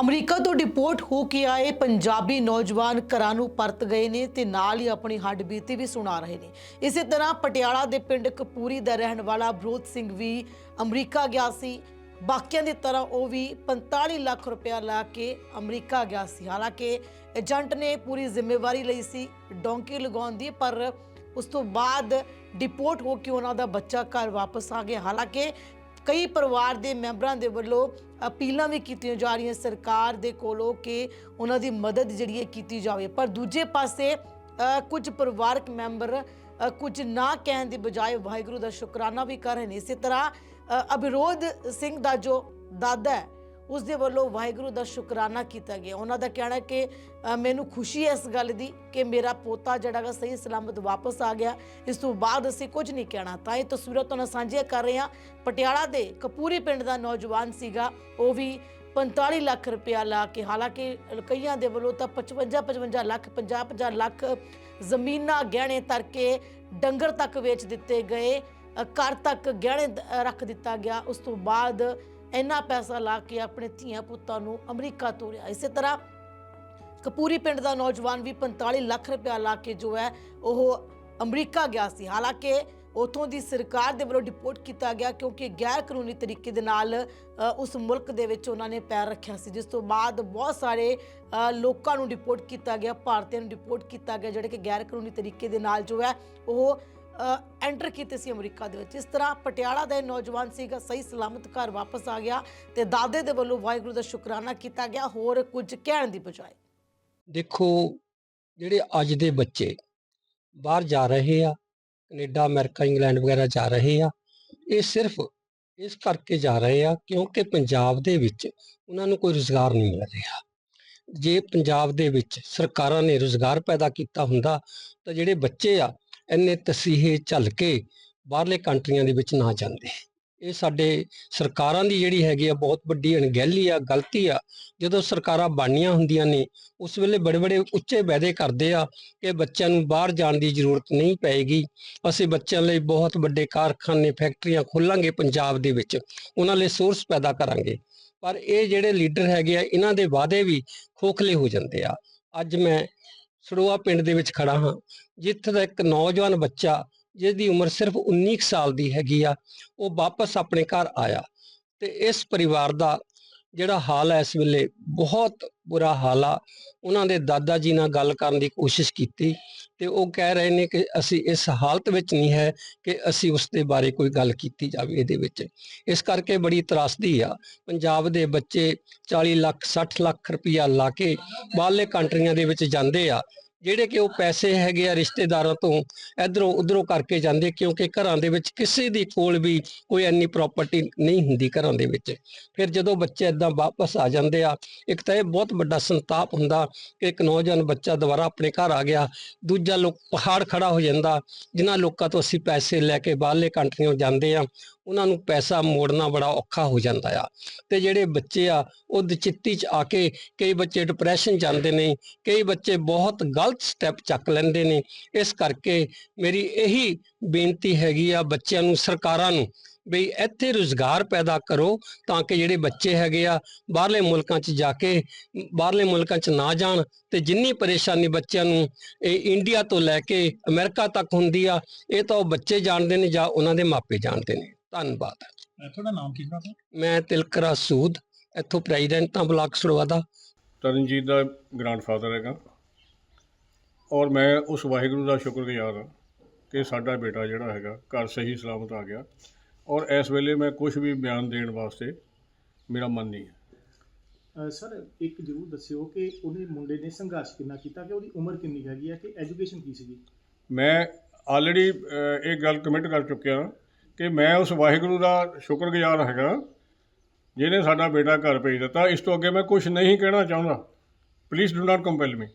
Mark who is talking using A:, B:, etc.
A: America ਤੋਂ deport ਹੋ ਕੇ ਆਏ ਪੰਜਾਬੀ ਨੌਜਵਾਨ ਘਰਾਂ ਨੂੰ ਪਰਤ ਗਏ ਨੇ ਤੇ ਨਾਲ ਹੀ ਆਪਣੀ ਹੱਡਬੀਤੀ ਵੀ ਸੁਣਾ ਰਹੇ ਨੇ। ਇਸੇ ਤਰ੍ਹਾਂ ਪਟਿਆਲਾ ਦੇ ਪਿੰਡ ਕਪੂਰੀ ਦਾ ਰਹਿਣ ਵਾਲਾ ਬਰੋਤ ਸਿੰਘ ਵੀ ਅਮਰੀਕਾ ਗਿਆ ਸੀ। ਬਾਕੀਆਂ ਦੀ ਤਰ੍ਹਾਂ ਉਹ ਵੀ 45 ਲੱਖ ਰੁਪਇਆ ਲਾ ਕੇ ਅਮਰੀਕਾ ਗਿਆ ਸੀ। ਹਾਲਾਂਕਿ ਏਜੰਟ ਨੇ ਪੂਰੀ ਜ਼ਿੰਮੇਵਾਰੀ ਲਈ ਸੀ ਡੋਂਕੀ ਲਗਾਉਣ ਦੀ, ਪਰ ਉਸ ਤੋਂ ਬਾਅਦ ਡਿਪੋਰਟ ਹੋ ਕੇ ਉਹਨਾਂ ਦਾ ਬੱਚਾ ਘਰ ਵਾਪਸ ਆ ਗਿਆ। ਹਾਲਾਂਕਿ ਕਈ ਪਰਿਵਾਰ ਦੇ ਮੈਂਬਰਾਂ ਦੇ ਵੱਲੋਂ ਅਪੀਲਾਂ ਵੀ ਕੀਤੀਆਂ ਜਾ ਰਹੀਆਂ ਸਰਕਾਰ ਦੇ ਕੋਲੋਂ ਕਿ ਉਹਨਾਂ ਦੀ ਮਦਦ ਜਿਹੜੀ ਹੈ ਕੀਤੀ ਜਾਵੇ। ਪਰ ਦੂਜੇ ਪਾਸੇ ਕੁਝ ਪਰਿਵਾਰਕ ਮੈਂਬਰ ਕੁਝ ਨਾ ਕਹਿਣ ਦੀ ਬਜਾਏ ਵਾਹਿਗੁਰੂ ਦਾ ਸ਼ੁਕਰਾਨਾ ਵੀ ਕਰ ਰਹੇ ਨੇ। ਇਸੇ ਤਰ੍ਹਾਂ ਅ, ਅਬਿਰੋਧ ਸਿੰਘ ਦਾ ਜੋ ਦਾਦਾ ਹੈ ਉਸ ਦੇ ਵੱਲੋਂ ਵਾਹਿਗੁਰੂ ਦਾ ਸ਼ੁਕਰਾਨਾ ਕੀਤਾ ਗਿਆ। ਉਹਨਾਂ ਦਾ ਕਹਿਣਾ ਕਿ ਮੈਨੂੰ ਖੁਸ਼ੀ ਹੈ ਇਸ ਗੱਲ ਦੀ ਕਿ ਮੇਰਾ ਪੋਤਾ ਜਿਹੜਾ ਗਾ ਸਹੀ ਸਲਾਮਤ ਵਾਪਸ ਆ ਗਿਆ। ਇਸ ਤੋਂ ਬਾਅਦ ਅਸੀਂ ਕੁਝ ਨਹੀਂ ਕਹਿਣਾ। ਤਾਂ ਇਹ ਤਸਵੀਰਾਂ ਤੁਹਾਨੂੰ ਸਾਂਝੀਆਂ ਕਰ ਰਹੇ ਹਾਂ। ਪਟਿਆਲਾ ਦੇ ਕਪੂਰੀ ਪਿੰਡ ਦਾ ਨੌਜਵਾਨ ਸੀਗਾ। ਉਹ ਵੀ 45 ਲੱਖ ਰੁਪਇਆ ਲਾ ਕੇ, ਹਾਲਾਂਕਿ ਕਈਆਂ ਦੇ ਵੱਲੋਂ ਤਾਂ 55 55 ਲੱਖ 50 50 ਲੱਖ ਜ਼ਮੀਨਾਂ ਗਹਿਣੇ ਤਰਕੇ ਡੰਗਰ ਤੱਕ ਵੇਚ ਦਿੱਤੇ ਗਏ। ਘਰ ਤੱਕ ਗਹਿਣੇ ਰੱਖ ਦਿੱਤਾ ਗਿਆ। ਉਸ ਤੋਂ ਬਾਅਦ ਇੰਨਾ ਪੈਸਾ ਲਾ ਕੇ ਆਪਣੇ ਧੀਆਂ ਪੁੱਤਾਂ ਨੂੰ ਅਮਰੀਕਾ ਤੋਰਿਆ ਇਸੇ ਤਰ੍ਹਾਂ ਕਪੂਰੀ ਪਿੰਡ ਦਾ ਨੌਜਵਾਨ ਵੀ 45 ਲੱਖ ਰੁਪਇਆ ਲਾ ਕੇ ਜੋ ਹੈ, ਉਹ ਅਮਰੀਕਾ ਗਿਆ ਸੀ। ਹਾਲਾਂਕਿ ਉਥੋਂ ਦੀ ਸਰਕਾਰ ਦੇ ਵੱਲੋਂ ਡਿਪੋਰਟ ਕੀਤਾ ਗਿਆ ਕਿਉਂਕਿ ਗੈਰ ਕਾਨੂੰਨੀ ਤਰੀਕੇ ਦੇ ਨਾਲ ਉਸ ਮੁਲਕ ਦੇ ਵਿੱਚ ਉਹਨਾਂ ਨੇ ਪੈਰ ਰੱਖਿਆ ਸੀ। ਜਿਸ ਤੋਂ ਬਾਅਦ ਬਹੁਤ ਸਾਰੇ ਲੋਕਾਂ ਨੂੰ ਡਿਪੋਰਟ ਕੀਤਾ ਗਿਆ, ਭਾਰਤੀਆਂ ਨੂੰ ਡਿਪੋਰਟ ਕੀਤਾ ਗਿਆ, ਜਿਹੜੇ ਕਿ ਗੈਰ ਕਾਨੂੰਨੀ ਤਰੀਕੇ ਦੇ ਨਾਲ ਜੋ ਹੈ, ਉਹ ਐਂਟਰ ਕੀਤੇ ਸੀ ਅਮਰੀਕਾ ਦੇ ਵਿੱਚ। ਇਸ ਤਰ੍ਹਾਂ ਪਟਿਆਲਾ ਦਾ ਇਹ ਨੌਜਵਾਨ ਸੀਗਾ, ਸਹੀ ਸਲਾਮਤ ਘਰ ਵਾਪਸ ਆ ਗਿਆ ਤੇ ਦਾਦੇ ਦੇ ਵੱਲੋਂ ਵਾਹਿਗੁਰੂ ਦਾ ਸ਼ੁਕਰਾਨਾ ਕੀਤਾ ਗਿਆ। ਹੋਰ ਕੁਝ ਕਹਿਣ ਦੀ ਬਜਾਏ।
B: ਦੇਖੋ, ਜਿਹੜੇ ਅੱਜ ਦੇ ਬੱਚੇ ਬਾਹਰ ਜਾ ਰਹੇ ਆ, ਕੈਨੇਡਾ, ਅਮਰੀਕਾ, ਇੰਗਲੈਂਡ ਵਗੈਰਾ ਜਾ ਰਹੇ ਆ, ਇਹ ਸਿਰਫ ਇਸ ਕਰਕੇ ਜਾ ਰਹੇ ਆ ਕਿਉਂਕਿ ਪੰਜਾਬ ਦੇ ਵਿੱਚ ਉਹਨਾਂ ਨੂੰ ਕੋਈ ਰੁਜ਼ਗਾਰ ਨਹੀਂ ਮਿਲ ਰਿਹਾ। ਜੇ ਪੰਜਾਬ ਦੇ ਵਿੱਚ ਸਰਕਾਰਾਂ ਨੇ ਰੁਜ਼ਗਾਰ ਪੈਦਾ ਕੀਤਾ ਹੁੰਦਾ ਤਾਂ ਜਿਹੜੇ ਬੱਚੇ ਆ ਇੰਨੇ ਤਸੀਹੇ ਝੱਲ ਕੇ ਬਾਹਰਲੇ ਕੰਟਰੀਆਂ ਦੇ ਵਿੱਚ ਨਾ ਜਾਂਦੇ। ਇਹ ਸਾਡੇ ਸਰਕਾਰਾਂ ਦੀ ਜਿਹੜੀ ਹੈਗੀ ਆ, ਬਹੁਤ ਵੱਡੀ ਅਣਗਹਿਲੀ ਆ, ਗਲਤੀ ਆ। ਜਦੋਂ ਸਰਕਾਰਾਂ ਬਾਣੀਆਂ ਹੁੰਦੀਆਂ ਨੇ, ਉਸ ਵੇਲੇ ਬੜੇ ਬੜੇ ਉੱਚੇ ਵਾਅਦੇ ਕਰਦੇ ਆ ਕਿ ਬੱਚਿਆਂ ਨੂੰ ਬਾਹਰ ਜਾਣ ਦੀ ਜ਼ਰੂਰਤ ਨਹੀਂ ਪਏਗੀ। ਅਸੀਂ ਬੱਚਿਆਂ ਲਈ ਬਹੁਤ ਵੱਡੇ ਕਾਰਖਾਨੇ, ਫੈਕਟਰੀਆਂ ਖੋਲਾਂਗੇ ਪੰਜਾਬ ਦੇ ਵਿੱਚ। ਉਹਨਾਂ ਲਈ ਸੋਰਸ ਪੈਦਾ ਕਰਾਂਗੇ। ਪਰ ਇਹ ਜਿਹੜੇ ਲੀਡਰ ਹੈਗੇ ਆ, ਇਹਨਾਂ ਦੇ ਵਾਅਦੇ ਵੀ ਖੋਖਲੇ ਹੋ ਜਾਂਦੇ ਆ। ਅੱਜ ਮੈਂ ਸੜੋਆ ਪਿੰਡ ਦੇ ਵਿੱਚ ਖੜਾ ਹਾਂ। ਜਿੱਥੇ ਦਾ ਇੱਕ ਨੌਜਵਾਨ ਬੱਚਾ ਜਿਸ ਦੀ ਉਮਰ ਸਿਰਫ 19 ਕੁ ਸਾਲ ਦੀ ਹੈਗੀ ਆ, ਉਹ ਵਾਪਸ ਆਪਣੇ ਘਰ ਆਇਆ ਤੇ ਇਸ ਪਰਿਵਾਰ ਦਾ ਜਿਹੜਾ ਹਾਲ ਹੈ ਇਸ ਵੇਲੇ, ਬਹੁਤ ਬੁਰਾ ਹਾਲ ਆ। ਉਹਨਾਂ ਦੇ ਦਾਦਾ ਜੀ ਨਾਲ ਗੱਲ ਕਰਨ ਦੀ ਕੋਸ਼ਿਸ਼ ਕੀਤੀ ਤੇ ਉਹ ਕਹਿ ਰਹੇ ਨੇ ਕਿ ਅਸੀਂ ਇਸ ਹਾਲਤ ਵਿੱਚ ਨਹੀਂ ਹੈ ਕਿ ਅਸੀਂ ਉਸ ਦੇ ਬਾਰੇ ਕੋਈ ਗੱਲ ਕੀਤੀ ਜਾਵੇ ਇਹਦੇ ਵਿੱਚ। ਇਸ ਕਰਕੇ ਬੜੀ ਤਰਾਸਦੀ ਆ। ਪੰਜਾਬ ਦੇ ਬੱਚੇ 40 ਲੱਖ 60 ਲੱਖ ਰੁਪਇਆ ਲਾ ਕੇ ਬਾਹਰਲੇ ਕੰਟਰੀਆਂ ਦੇ ਵਿੱਚ ਜਾਂਦੇ ਆ। ਜਿਹੜੇ ਕਿ ਉਹ ਪੈਸੇ ਹੈਗੇ ਆ ਰਿਸ਼ਤੇਦਾਰਾਂ ਤੋਂ, ਇਧਰੋਂ ਉਧਰੋਂ ਕਰਕੇ ਜਾਂਦੇ, ਕਿਉਂਕਿ ਘਰਾਂ ਦੇ ਵਿੱਚ ਕਿਸੇ ਦੀ ਕੋਲ ਵੀ ਕੋਈ ਇੰਨੀ ਪ੍ਰਾਪਰਟੀ ਨਹੀਂ ਹੁੰਦੀ ਘਰਾਂ ਦੇ ਵਿੱਚ। ਫਿਰ ਜਦੋਂ ਬੱਚੇ ਇਦਾਂ ਵਾਪਸ ਆ ਜਾਂਦੇ ਆ, ਇੱਕ ਤਾਂ ਇਹ ਬਹੁਤ ਵੱਡਾ ਸੰਤਾਪ ਹੁੰਦਾ ਕਿ ਇੱਕ ਨੌਜਵਾਨ ਬੱਚਾ ਦੁਬਾਰਾ ਆਪਣੇ ਘਰ ਆ ਗਿਆ, ਦੂਜਾ ਲੋਕ ਪਹਾੜ ਖੜਾ ਹੋ ਜਾਂਦਾ, ਜਿਨ੍ਹਾਂ ਲੋਕਾਂ ਤੋਂ ਅਸੀਂ ਪੈਸੇ ਲੈ ਕੇ ਬਾਹਰਲੇ ਕੰਟਰੀਆਂ ਜਾਂਦੇ ਆ ਉਹਨਾਂ ਨੂੰ ਪੈਸਾ ਮੋੜਨਾ ਬੜਾ ਔਖਾ ਹੋ ਜਾਂਦਾ ਆ। ਤੇ ਜਿਹੜੇ ਬੱਚੇ ਆ, ਉਹ ਦਚਿੱਤੀ ਚ ਆ ਕੇ ਕਈ ਬੱਚੇ ਡਿਪਰੈਸ਼ਨ ਜਾਂਦੇ ਨੇ, ਕਈ ਬੱਚੇ ਬਹੁਤ ਗਲਤ ਸਟੈਪ ਚੱਕ ਲੈਂਦੇ ਨੇ। ਇਸ ਕਰਕੇ ਮੇਰੀ ਇਹੀ ਬੇਨਤੀ ਹੈਗੀ ਆ ਬੱਚਿਆਂ ਨੂੰ, ਸਰਕਾਰਾਂ ਨੂੰ ਵੀ ਇੱਥੇ ਰੁਜ਼ਗਾਰ ਪੈਦਾ ਕਰੋ ਤਾਂ ਕਿ ਜਿਹੜੇ ਬੱਚੇ ਹੈਗੇ ਆ, ਬਾਹਰਲੇ ਮੁਲਕਾਂ 'ਚ ਜਾ ਕੇ, ਬਾਹਰਲੇ ਮੁਲਕਾਂ 'ਚ ਨਾ ਜਾਣ ਤੇ ਜਿੰਨੀ ਪਰੇਸ਼ਾਨੀ ਬੱਚਿਆਂ ਨੂੰ ਇਹ ਇੰਡੀਆ ਤੋਂ ਲੈ ਕੇ ਅਮਰੀਕਾ ਤੱਕ ਹੁੰਦੀ ਆ, ਇਹ ਤਾਂ ਉਹ ਬੱਚੇ ਜਾਣਦੇ ਨੇ ਜਾਂ ਉਹਨਾਂ ਦੇ ਮਾਪੇ ਜਾਣਦੇ ਨੇ। ਧੰਨਵਾਦ।
C: ਅਹ ਤੁਹਾਡਾ ਨਾਮ ਕੀ ਜਨਾਬ
B: ਮੈਂ ਤਿਲਕਰਾ ਸੂਦ ਇੱਥੋਂ ਪ੍ਰੈਜ਼ੀਡੈਂਟ ਹਾਂ ਬਲਾਕ ਸੜਵਾ ਦਾ
D: ਤਰਨਜੀਤ ਦਾ ਗ੍ਰੈਂਡਫਾਦਰ ਹੈਗਾ। ਔਰ ਮੈਂ ਉਸ ਵਾਹਿਗੁਰੂ ਦਾ ਸ਼ੁਕਰਗੁਜ਼ਾਰ ਹਾਂ ਕਿ ਸਾਡਾ ਬੇਟਾ ਜਿਹੜਾ ਹੈਗਾ ਘਰ ਸਹੀ ਸਲਾਮਤ ਆ ਗਿਆ। ਔਰ ਇਸ ਵੇਲੇ ਮੈਂ ਕੁਝ ਵੀ ਬਿਆਨ ਦੇਣ ਵਾਸਤੇ ਮੇਰਾ ਮਨ ਨਹੀਂ ਹੈ।
C: ਸਰ ਇੱਕ ਜ਼ਰੂਰ ਦੱਸਿਓ ਕਿ ਉਹਨੇ ਮੁੰਡੇ ਨੇ ਸੰਘਰਸ਼ ਕਿੰਨਾ ਕੀਤਾ ਕਿ ਉਹਦੀ ਉਮਰ ਕਿੰਨੀ ਹੈਗੀ ਹੈ ਕਿ ਐਜੂਕੇਸ਼ਨ ਕੀ ਸੀਗੀ?
D: ਮੈਂ ਆਲਰੇਡੀ ਇਹ ਗੱਲ ਕਮਿਟ ਕਰ ਚੁੱਕਿਆ ਕਿ ਮੈਂ ਉਸ ਵਾਹਿਗੁਰੂ ਦਾ ਸ਼ੁਕਰਗੁਜ਼ਾਰ ਹੈਗਾ, ਜਿਹਨੇ ਸਾਡਾ ਬੇਟਾ ਘਰ ਭੇਜ ਦਿੱਤਾ। ਇਸ ਤੋਂ ਅੱਗੇ ਮੈਂ ਕੁਝ ਨਹੀਂ ਕਹਿਣਾ ਚਾਹੁੰਦਾ। Please do not compel me